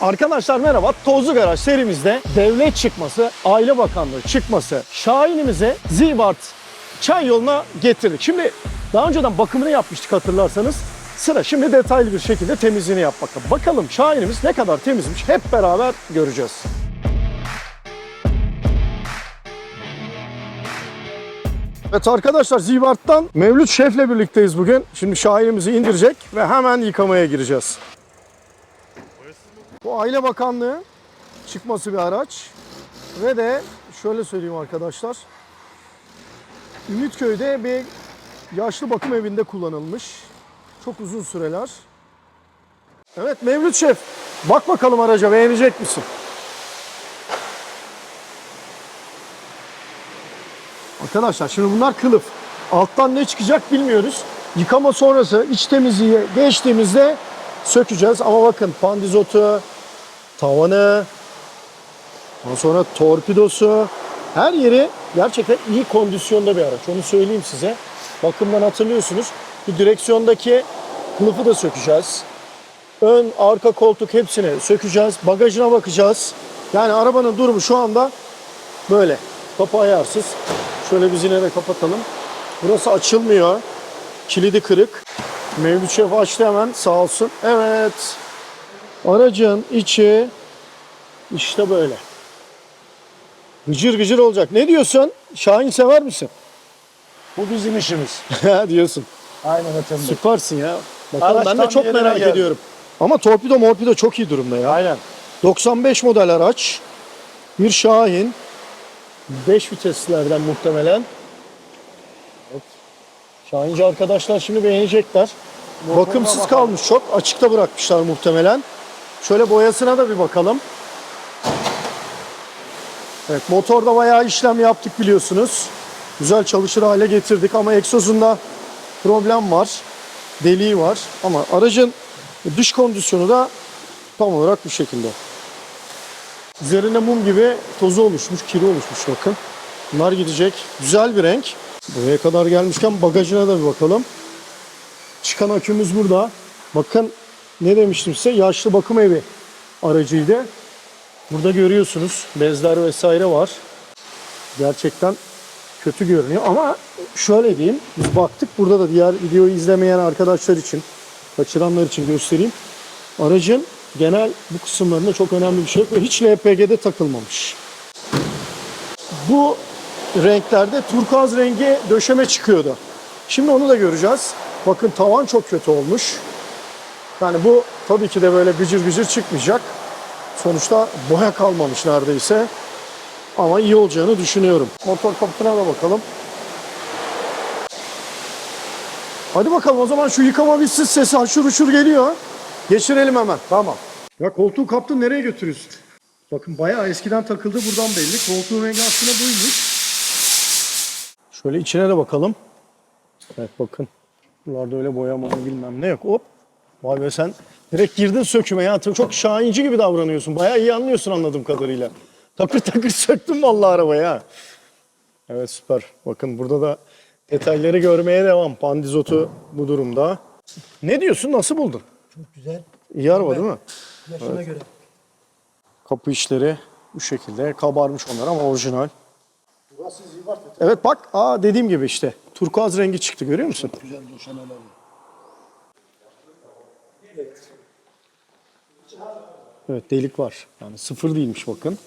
Arkadaşlar merhaba. Tozlu Garaj serimizde devlet çıkması, Aile Bakanlığı çıkması Şahinimize Zibart çay yoluna getirdik. Şimdi daha önceden bakımını yapmıştık hatırlarsanız. Sıra şimdi detaylı bir şekilde temizliğini yapmak. Bakalım Şahinimiz ne kadar temizmiş hep beraber göreceğiz. Evet arkadaşlar Zibart'tan Mevlüt Şef'le birlikteyiz bugün. Şimdi Şahinimizi indirecek ve hemen yıkamaya gireceğiz. Bu Aile Bakanlığı çıkması bir araç. Ve de şöyle söyleyeyim arkadaşlar. Ümitköy'de bir yaşlı bakım evinde kullanılmış. Çok uzun süreler. Evet Mevlüt Şef, bak bakalım araca beğenecek misin? Arkadaşlar şimdi bunlar kılıf. Alttan ne çıkacak bilmiyoruz. Yıkama sonrası iç temizliği geçtiğimizde sökeceğiz. Ama bakın pandizotu, tavanı, ondan sonra torpidosu, her yeri gerçekten iyi kondisyonda bir araç. Onu söyleyeyim size. Bakımdan hatırlıyorsunuz. Bu direksiyondaki kılıfı da sökeceğiz. Ön, arka koltuk hepsini sökeceğiz. Bagajına bakacağız. Yani arabanın durumu şu anda böyle. Kapı ayarsız. Şöyle biz yine de kapatalım. Burası açılmıyor. Kilidi kırık. Mevlüt Şef açtı hemen sağ olsun. Evet. Aracın içi işte böyle. Gıcır gıcır olacak. Ne diyorsun? Şahin sever misin? Bu bizim işimiz. diyorsun. Aynen Bey. Süpersin ya. Bakalım Araç ben de tam çok yerine merak geldi. ediyorum. Ama torpido morpido çok iyi durumda ya. Aynen. 95 model araç. Bir Şahin. 5 viteslerden muhtemelen. Evet. Şahinci arkadaşlar şimdi beğenecekler. Bakımsız bakalım. kalmış çok. Açıkta bırakmışlar muhtemelen. Şöyle boyasına da bir bakalım. Evet motorda bayağı işlem yaptık biliyorsunuz. Güzel çalışır hale getirdik ama egzozunda problem var. Deliği var ama aracın dış kondisyonu da tam olarak bu şekilde. Üzerine mum gibi tozu oluşmuş, kiri oluşmuş bakın. Bunlar gidecek. Güzel bir renk. Buraya kadar gelmişken bagajına da bir bakalım. Çıkan akümüz burada. Bakın ne demiştim size? Yaşlı bakım evi aracıydı. Burada görüyorsunuz bezler vesaire var. Gerçekten kötü görünüyor ama şöyle diyeyim. Biz baktık burada da diğer videoyu izlemeyen arkadaşlar için, kaçıranlar için göstereyim. Aracın genel bu kısımlarında çok önemli bir şey ve hiç LPG'de takılmamış. Bu renklerde turkuaz rengi döşeme çıkıyordu. Şimdi onu da göreceğiz. Bakın tavan çok kötü olmuş. Yani bu tabii ki de böyle gıcır gıcır çıkmayacak. Sonuçta boya kalmamış neredeyse. Ama iyi olacağını düşünüyorum. Motor kaputuna da bakalım. Hadi bakalım o zaman şu yıkama bitsin sesi haşır uçur geliyor. Geçirelim hemen. Tamam. Ya koltuğu kaptın nereye götürüyorsun? Bakın bayağı eskiden takıldı buradan belli. Koltuğun rengi aslında buymuş. Şöyle içine de bakalım. Evet bakın. Buralarda öyle boyama bilmem ne yok. Hop. Vay be sen direkt girdin söküme ya. Çok şahinci gibi davranıyorsun. Bayağı iyi anlıyorsun anladığım kadarıyla. Takır takır söktün vallahi arabayı ha. Evet süper. Bakın burada da detayları görmeye devam. Pandizotu bu durumda. Ne diyorsun? Nasıl buldun? Çok güzel. İyi araba değil mi? Yaşına göre. Kapı işleri bu şekilde. Kabarmış onlar ama orijinal. Burası zivart et. Evet bak aa dediğim gibi işte. Turkuaz rengi çıktı görüyor musun? Güzel döşemeler. Evet delik var. Yani sıfır değilmiş bakın.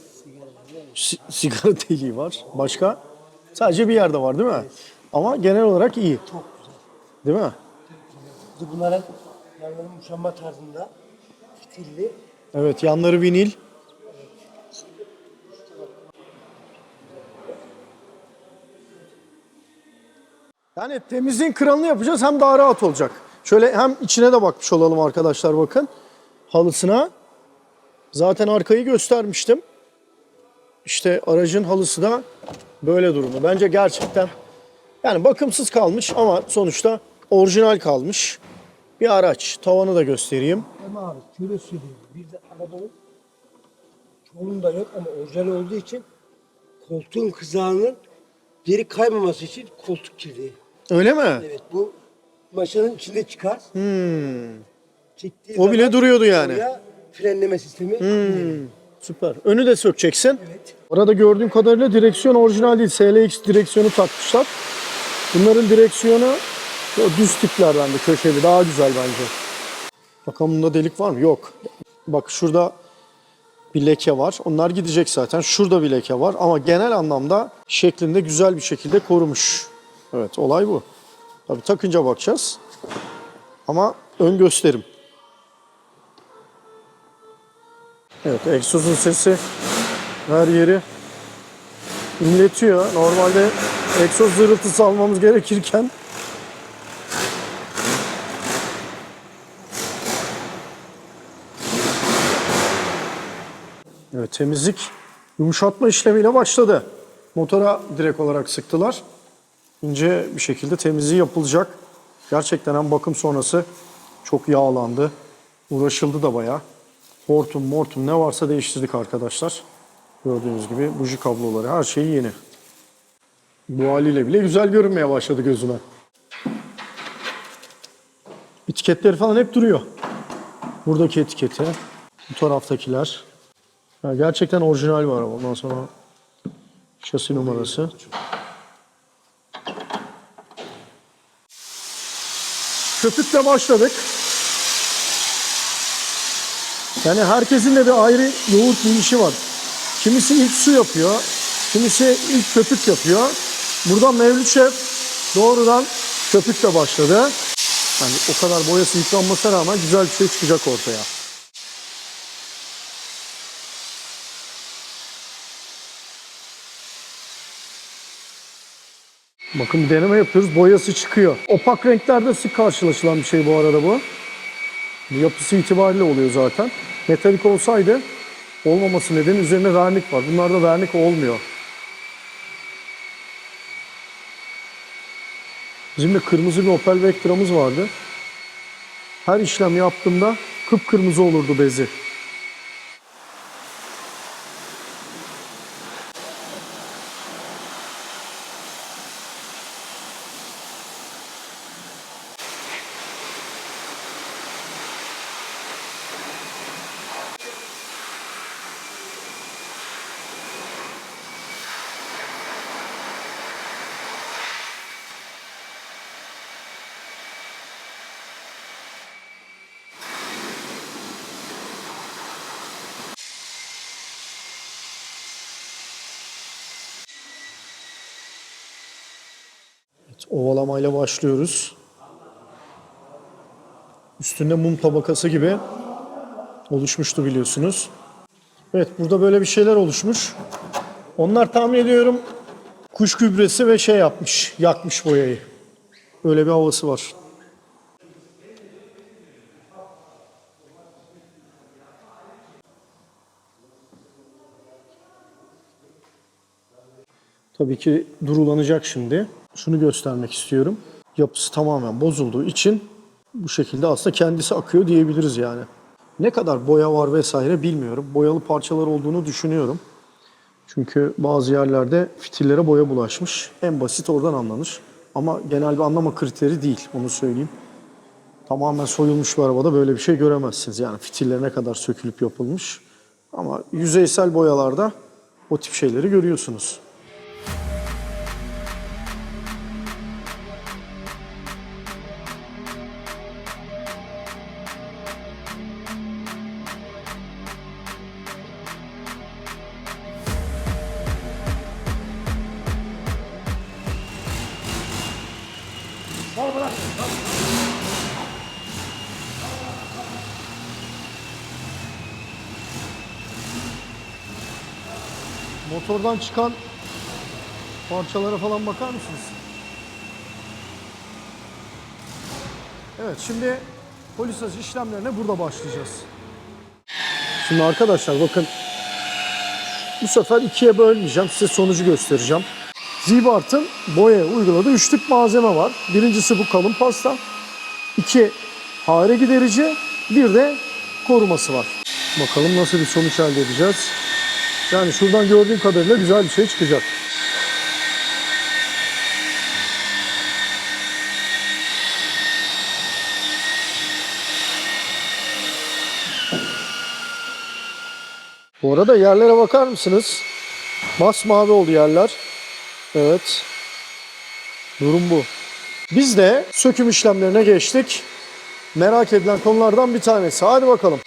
Si- sigara deliği var. Başka? Sadece bir yerde var değil mi? Ama genel olarak iyi. Çok güzel. Değil mi? Bir de Bunların yanları muşamba tarzında fitilli. Evet yanları vinil. Yani temizliğin kralını yapacağız hem daha rahat olacak. Şöyle hem içine de bakmış olalım arkadaşlar bakın. Halısına. Zaten arkayı göstermiştim. İşte aracın halısı da böyle durumda. Bence gerçekten yani bakımsız kalmış ama sonuçta orijinal kalmış. Bir araç. Tavanı da göstereyim. Ama abi şöyle söyleyeyim. Bir de arabanın çoğununda yok ama orijinal olduğu için koltuğun kızağının geri kaymaması için koltuk kirliği. Öyle mi? Evet bu maşanın içinde çıkar. Hmm. Çektiği O bile duruyordu yani. oraya frenleme sistemi. Hmm. Süper. Önü de sökeceksin. Evet. Arada gördüğüm kadarıyla direksiyon orijinal değil. SLX direksiyonu takmışlar. Bunların direksiyonu düz tiplerden de köşeli. Daha güzel bence. Bakalım bunda delik var mı? Yok. Bak şurada bir leke var. Onlar gidecek zaten. Şurada bir leke var. Ama genel anlamda şeklinde güzel bir şekilde korumuş. Evet olay bu. Tabii takınca bakacağız. Ama ön gösterim. Evet egzozun sesi her yeri inletiyor. Normalde egzoz zırıltısı almamız gerekirken Evet temizlik yumuşatma işlemiyle başladı. Motora direkt olarak sıktılar. İnce bir şekilde temizliği yapılacak. Gerçekten hem bakım sonrası çok yağlandı. Uğraşıldı da bayağı. Hortum, mortum ne varsa değiştirdik arkadaşlar. Gördüğünüz gibi buji kabloları her şeyi yeni. Bu haliyle bile güzel görünmeye başladı gözüme. Etiketleri falan hep duruyor. Buradaki etiketi, bu taraftakiler. Ya gerçekten orijinal var ama ondan sonra şasi numarası. Köpükle başladık. Yani herkesin de bir ayrı yoğurt bir işi var. Kimisi ilk su yapıyor, kimisi ilk köpük yapıyor. Buradan Mevlüt Şef doğrudan köpükle başladı. Yani o kadar boyası yıpranmasına rağmen güzel bir şey çıkacak ortaya. Bakın bir deneme yapıyoruz. Boyası çıkıyor. Opak renklerde sık karşılaşılan bir şey bu arada bu. Yapısı itibariyle oluyor zaten. Metalik olsaydı olmaması nedeni üzerine vernik var. Bunlarda vernik olmuyor. Bizim de kırmızı bir Opel Vectra'mız vardı. Her işlem yaptığımda kıpkırmızı olurdu bezi. Ovalamayla başlıyoruz. Üstünde mum tabakası gibi oluşmuştu biliyorsunuz. Evet burada böyle bir şeyler oluşmuş. Onlar tahmin ediyorum kuş gübresi ve şey yapmış, yakmış boyayı. Öyle bir havası var. Tabii ki durulanacak şimdi. Şunu göstermek istiyorum. Yapısı tamamen bozulduğu için bu şekilde aslında kendisi akıyor diyebiliriz yani. Ne kadar boya var vesaire bilmiyorum. Boyalı parçalar olduğunu düşünüyorum. Çünkü bazı yerlerde fitillere boya bulaşmış. En basit oradan anlanır. Ama genel bir anlama kriteri değil, onu söyleyeyim. Tamamen soyulmuş bir arabada böyle bir şey göremezsiniz. Yani fitiller ne kadar sökülüp yapılmış. Ama yüzeysel boyalarda o tip şeyleri görüyorsunuz. Motordan çıkan parçalara falan bakar mısınız? Evet şimdi polisaj işlemlerine burada başlayacağız. Şimdi arkadaşlar bakın bu sefer ikiye bölmeyeceğim. Size sonucu göstereceğim. Zibart'ın boyaya uyguladığı üç tip malzeme var. Birincisi bu kalın pasta. iki hare giderici. Bir de koruması var. Bakalım nasıl bir sonuç elde edeceğiz. Yani şuradan gördüğüm kadarıyla güzel bir şey çıkacak. Bu arada yerlere bakar mısınız? Masmavi oldu yerler. Evet. Durum bu. Biz de söküm işlemlerine geçtik. Merak edilen konulardan bir tanesi. Hadi bakalım.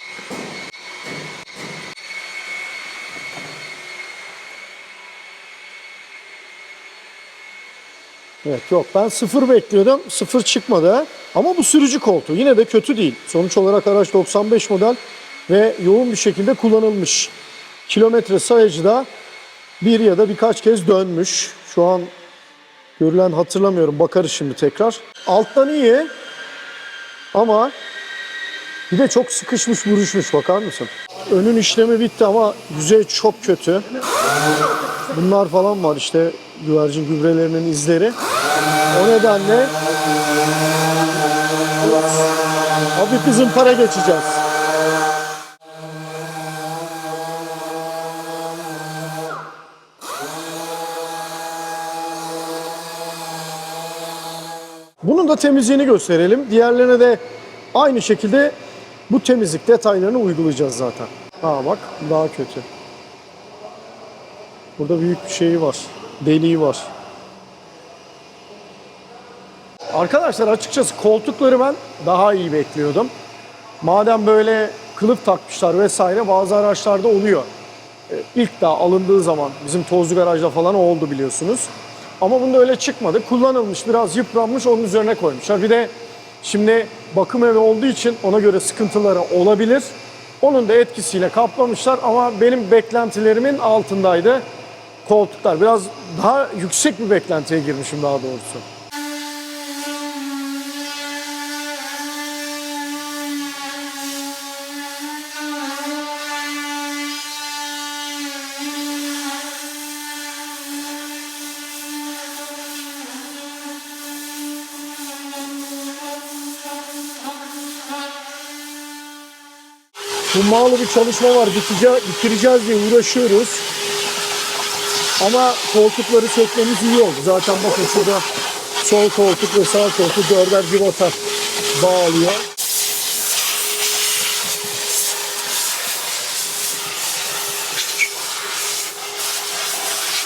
Evet yok ben sıfır bekliyordum. Sıfır çıkmadı. Ama bu sürücü koltuğu yine de kötü değil. Sonuç olarak araç 95 model ve yoğun bir şekilde kullanılmış. Kilometre sayacı da bir ya da birkaç kez dönmüş. Şu an görülen hatırlamıyorum. Bakarız şimdi tekrar. Alttan iyi ama bir de çok sıkışmış buruşmuş bakar mısın? Önün işlemi bitti ama yüzey çok kötü. Bunlar falan var işte güvercin gübrelerinin izleri. O nedenle hafif bir zımpara geçeceğiz. Bunun da temizliğini gösterelim. Diğerlerine de aynı şekilde bu temizlik detaylarını uygulayacağız zaten. Ha bak daha kötü. Burada büyük bir şeyi var. Deliği var. Arkadaşlar açıkçası koltukları ben daha iyi bekliyordum. Madem böyle kılıf takmışlar vesaire bazı araçlarda oluyor. Ee, İlk daha alındığı zaman bizim tozlu garajda falan oldu biliyorsunuz. Ama bunda öyle çıkmadı. Kullanılmış, biraz yıpranmış onun üzerine koymuşlar. Bir de şimdi bakım evi olduğu için ona göre sıkıntıları olabilir. Onun da etkisiyle kaplamışlar ama benim beklentilerimin altındaydı koltuklar. Biraz daha yüksek bir beklentiye girmişim daha doğrusu. Hummalı bir çalışma var. Bitece, bitireceğiz diye uğraşıyoruz. Ama koltukları sökmemiz iyi oldu. Zaten bakın şurada sol koltuk ve sağ koltuk dörder civata bağlıyor.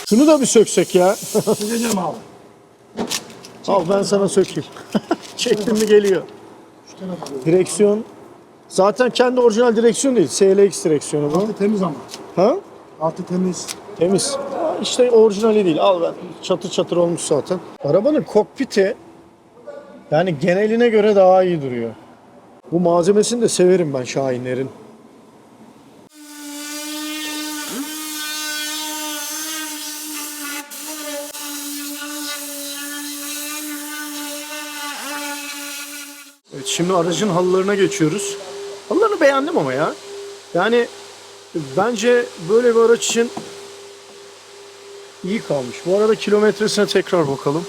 Şunu da bir söksek ya. Gideceğim abi. Al ben sana sökeyim. Çektim mi geliyor. Direksiyon. Zaten kendi orijinal direksiyon değil. SLX direksiyonu bu. Altı temiz ama. Ha? Altı temiz. Temiz. İşte orijinali değil. Al ben. Çatır çatır olmuş zaten. Arabanın kokpiti yani geneline göre daha iyi duruyor. Bu malzemesini de severim ben Şahinlerin. Evet şimdi aracın halılarına geçiyoruz. Halılarını beğendim ama ya. Yani bence böyle bir araç için iyi kalmış. Bu arada kilometresine tekrar bakalım.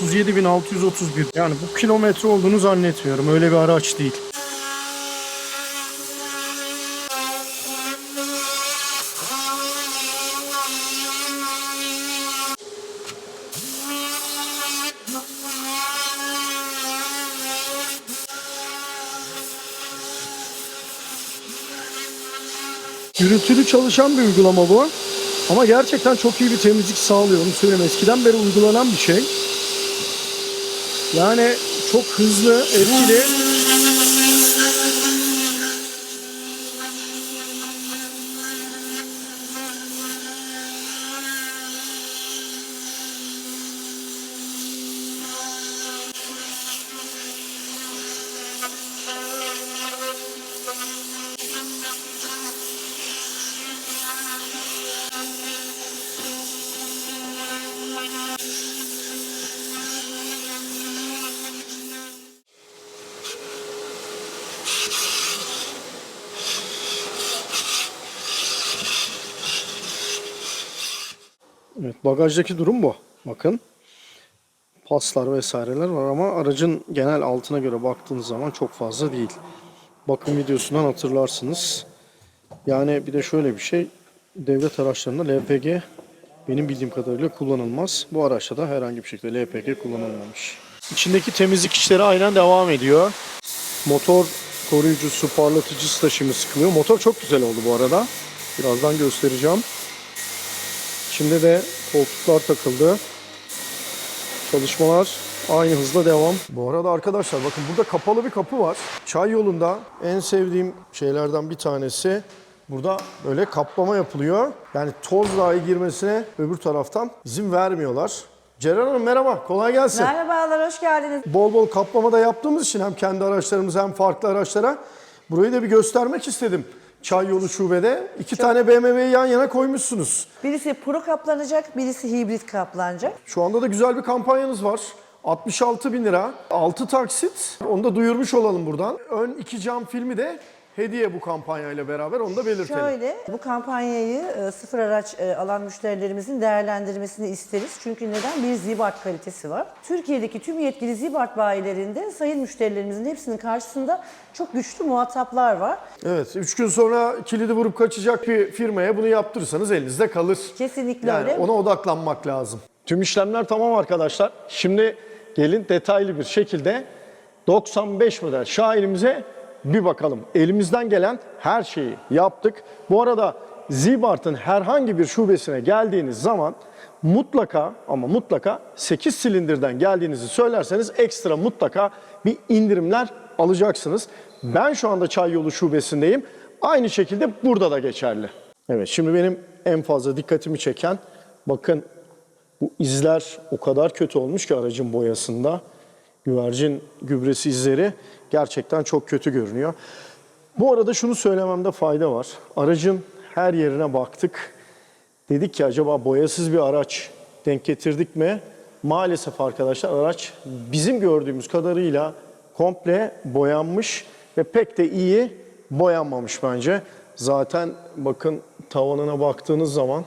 37.631. Yani bu kilometre olduğunu zannetmiyorum. Öyle bir araç değil. Gürültülü çalışan bir uygulama bu. Ama gerçekten çok iyi bir temizlik sağlıyor. Onu söyleyeyim. Eskiden beri uygulanan bir şey. Yani çok hızlı, etkili. Evet, bagajdaki durum bu. Bakın. Paslar vesaireler var ama aracın genel altına göre baktığınız zaman çok fazla değil. Bakım videosundan hatırlarsınız. Yani bir de şöyle bir şey. Devlet araçlarında LPG benim bildiğim kadarıyla kullanılmaz. Bu araçta da herhangi bir şekilde LPG kullanılmamış. İçindeki temizlik işleri aynen devam ediyor. Motor koruyucusu, parlatıcısı da şimdi sıkılıyor. Motor çok güzel oldu bu arada. Birazdan göstereceğim. Şimdi de koltuklar takıldı. Çalışmalar aynı hızla devam. Bu arada arkadaşlar bakın burada kapalı bir kapı var. Çay yolunda en sevdiğim şeylerden bir tanesi burada böyle kaplama yapılıyor. Yani toz dahi girmesine öbür taraftan izin vermiyorlar. Ceren Hanım merhaba, kolay gelsin. Merhabalar, hoş geldiniz. Bol bol kaplama da yaptığımız için hem kendi araçlarımıza hem farklı araçlara burayı da bir göstermek istedim. Çay yolu şubede iki tane BMW'yi yan yana koymuşsunuz. Birisi pro kaplanacak, birisi hibrit kaplanacak. Şu anda da güzel bir kampanyanız var. 66 bin lira, 6 taksit. Onu da duyurmuş olalım buradan. Ön iki cam filmi de hediye bu kampanyayla beraber onu da belirtelim. Şöyle, bu kampanyayı e, sıfır araç e, alan müşterilerimizin değerlendirmesini isteriz. Çünkü neden? Bir Zibart kalitesi var. Türkiye'deki tüm yetkili Zibart bayilerinde sayın müşterilerimizin hepsinin karşısında çok güçlü muhataplar var. Evet, 3 gün sonra kilidi vurup kaçacak bir firmaya bunu yaptırırsanız elinizde kalır. Kesinlikle Yani öyle. ona odaklanmak lazım. Tüm işlemler tamam arkadaşlar. Şimdi gelin detaylı bir şekilde 95 model Şahin'imize bir bakalım. Elimizden gelen her şeyi yaptık. Bu arada Zibart'ın herhangi bir şubesine geldiğiniz zaman mutlaka ama mutlaka 8 silindirden geldiğinizi söylerseniz ekstra mutlaka bir indirimler alacaksınız. Ben şu anda Çay Yolu şubesindeyim. Aynı şekilde burada da geçerli. Evet şimdi benim en fazla dikkatimi çeken bakın bu izler o kadar kötü olmuş ki aracın boyasında. Güvercin gübresi izleri gerçekten çok kötü görünüyor. Bu arada şunu söylememde fayda var. Aracın her yerine baktık. Dedik ki acaba boyasız bir araç denk getirdik mi? Maalesef arkadaşlar araç bizim gördüğümüz kadarıyla komple boyanmış ve pek de iyi boyanmamış bence. Zaten bakın tavanına baktığınız zaman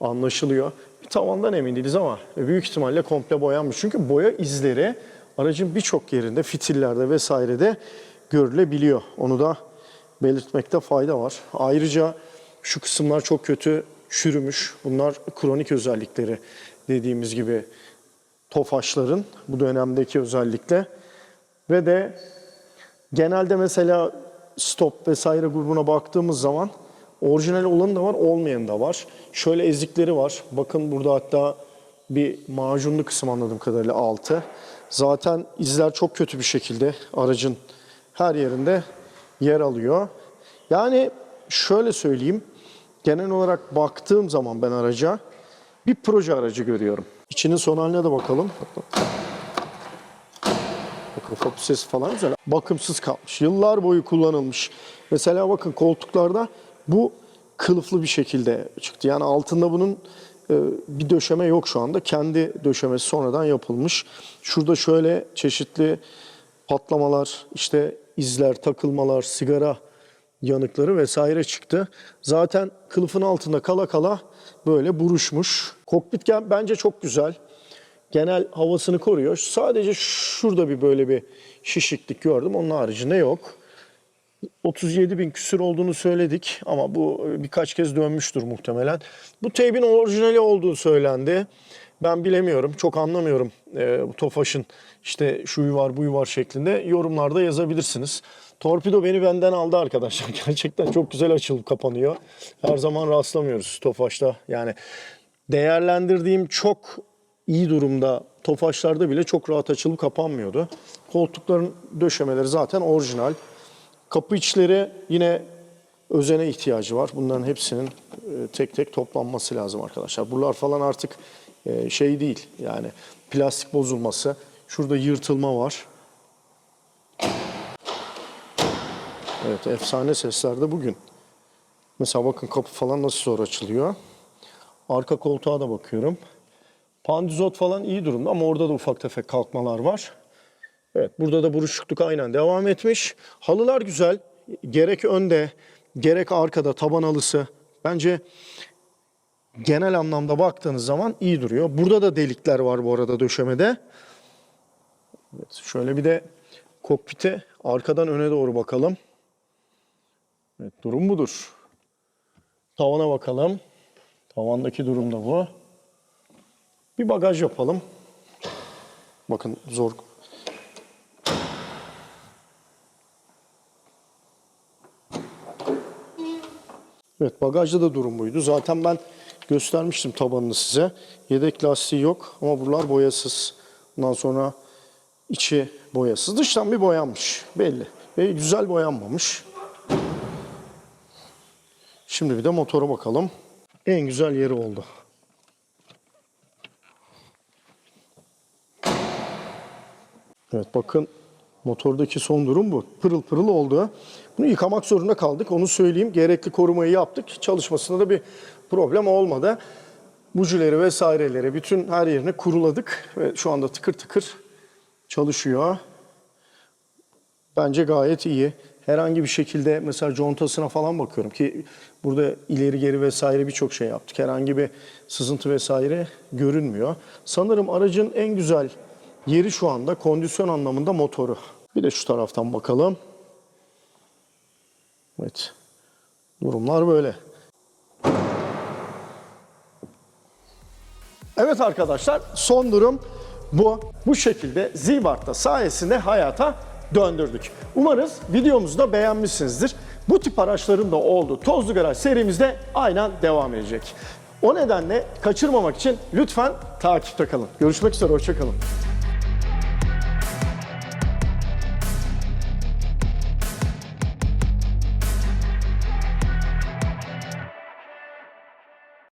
anlaşılıyor. Bir tavandan emin değiliz ama büyük ihtimalle komple boyanmış. Çünkü boya izleri aracın birçok yerinde, fitillerde vesairede görülebiliyor. Onu da belirtmekte fayda var. Ayrıca şu kısımlar çok kötü çürümüş. Bunlar kronik özellikleri dediğimiz gibi tofaşların bu dönemdeki özellikle. Ve de genelde mesela stop vesaire grubuna baktığımız zaman orijinal olanı da var, olmayanı da var. Şöyle ezikleri var. Bakın burada hatta bir macunlu kısım anladığım kadarıyla altı. Zaten izler çok kötü bir şekilde aracın her yerinde yer alıyor. Yani şöyle söyleyeyim. Genel olarak baktığım zaman ben araca bir proje aracı görüyorum. İçinin son haline de bakalım. Bakın kapı sesi falan güzel. Bakımsız kalmış. Yıllar boyu kullanılmış. Mesela bakın koltuklarda bu kılıflı bir şekilde çıktı. Yani altında bunun bir döşeme yok şu anda. Kendi döşemesi sonradan yapılmış. Şurada şöyle çeşitli patlamalar, işte izler, takılmalar, sigara yanıkları vesaire çıktı. Zaten kılıfın altında kala kala böyle buruşmuş. Kokpit bence çok güzel. Genel havasını koruyor. Sadece şurada bir böyle bir şişiklik gördüm. Onun haricinde yok. 37 bin küsür olduğunu söyledik ama bu birkaç kez dönmüştür muhtemelen. Bu teybin orijinali olduğu söylendi. Ben bilemiyorum, çok anlamıyorum e, Tofaş'ın işte şuyu var buyu var şeklinde yorumlarda yazabilirsiniz. Torpido beni benden aldı arkadaşlar. Gerçekten çok güzel açılıp kapanıyor. Her zaman rastlamıyoruz Tofaş'ta. Yani değerlendirdiğim çok iyi durumda Tofaş'larda bile çok rahat açılıp kapanmıyordu. Koltukların döşemeleri zaten orijinal. Kapı içleri yine özene ihtiyacı var. Bunların hepsinin e, tek tek toplanması lazım arkadaşlar. Buralar falan artık e, şey değil yani plastik bozulması. Şurada yırtılma var. Evet efsane sesler de bugün. Mesela bakın kapı falan nasıl zor açılıyor. Arka koltuğa da bakıyorum. Pandizot falan iyi durumda ama orada da ufak tefek kalkmalar var. Evet burada da buruşukluk aynen devam etmiş. Halılar güzel. Gerek önde gerek arkada taban halısı. Bence genel anlamda baktığınız zaman iyi duruyor. Burada da delikler var bu arada döşemede. Evet, şöyle bir de kokpite arkadan öne doğru bakalım. Evet, durum budur. Tavana bakalım. Tavandaki durum da bu. Bir bagaj yapalım. Bakın zor Evet bagajda da durum buydu. Zaten ben göstermiştim tabanını size. Yedek lastiği yok ama buralar boyasız. Ondan sonra içi boyasız. Dıştan bir boyanmış belli. Ve güzel boyanmamış. Şimdi bir de motora bakalım. En güzel yeri oldu. Evet bakın motordaki son durum bu. Pırıl pırıl oldu. Bunu yıkamak zorunda kaldık. Onu söyleyeyim. Gerekli korumayı yaptık. Çalışmasında da bir problem olmadı. Bujileri vesaireleri bütün her yerini kuruladık. Ve şu anda tıkır tıkır çalışıyor. Bence gayet iyi. Herhangi bir şekilde mesela contasına falan bakıyorum ki burada ileri geri vesaire birçok şey yaptık. Herhangi bir sızıntı vesaire görünmüyor. Sanırım aracın en güzel yeri şu anda kondisyon anlamında motoru. Bir de şu taraftan bakalım. Evet. Durumlar böyle. Evet arkadaşlar son durum bu. Bu şekilde Zibart'ta sayesinde hayata döndürdük. Umarız videomuzu da beğenmişsinizdir. Bu tip araçların da olduğu Tozlu Garaj serimizde aynen devam edecek. O nedenle kaçırmamak için lütfen takipte kalın. Görüşmek üzere, hoşçakalın.